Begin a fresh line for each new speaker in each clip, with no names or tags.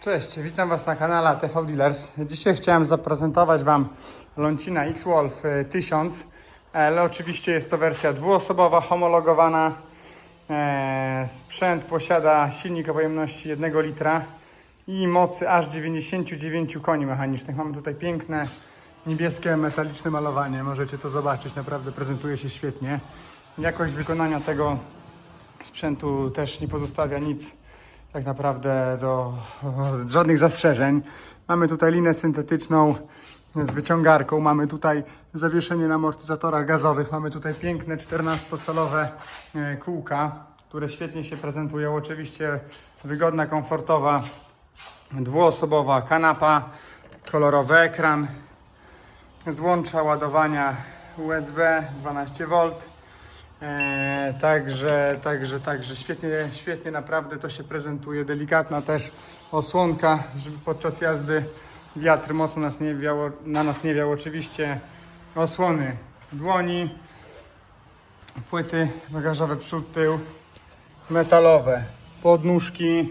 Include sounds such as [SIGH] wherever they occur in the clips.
Cześć, witam Was na kanale TV Dealers. Dzisiaj chciałem zaprezentować Wam Loncina X-Wolf y, 1000, ale oczywiście jest to wersja dwuosobowa, homologowana. E, Sprzęt posiada silnik o pojemności 1 litra i mocy aż 99 koni mechanicznych. Mamy tutaj piękne niebieskie metaliczne malowanie. Możecie to zobaczyć, naprawdę prezentuje się świetnie. Jakość wykonania tego sprzętu też nie pozostawia nic tak naprawdę do [LAUGHS] żadnych zastrzeżeń. Mamy tutaj linę syntetyczną z wyciągarką, mamy tutaj zawieszenie na amortyzatorach gazowych, mamy tutaj piękne 14-calowe e, kółka, które świetnie się prezentują. Oczywiście wygodna, komfortowa, dwuosobowa kanapa, kolorowy ekran, złącza ładowania USB 12V. E, także, także, także świetnie, świetnie naprawdę to się prezentuje. Delikatna też osłonka, żeby podczas jazdy wiatr mocno nas nie wiało, na nas nie wiał. Oczywiście osłony dłoni, płyty bagażowe przód, tył, metalowe, podnóżki.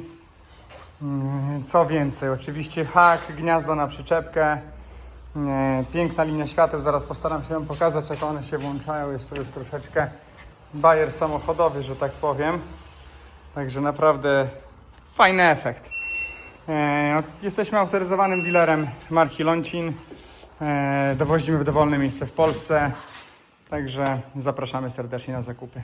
Mm, Co więcej, oczywiście hak, gniazdo na przyczepkę. Nie, Piękna linia świateł, zaraz postaram się Wam pokazać, jak one się włączają. Jest to już troszeczkę bajer samochodowy, że tak powiem. Także naprawdę fajny efekt. E, jesteśmy autoryzowanym dealerem marki Loncin. E, dowozimy w dowolne miejsce w Polsce. Także zapraszamy serdecznie na zakupy.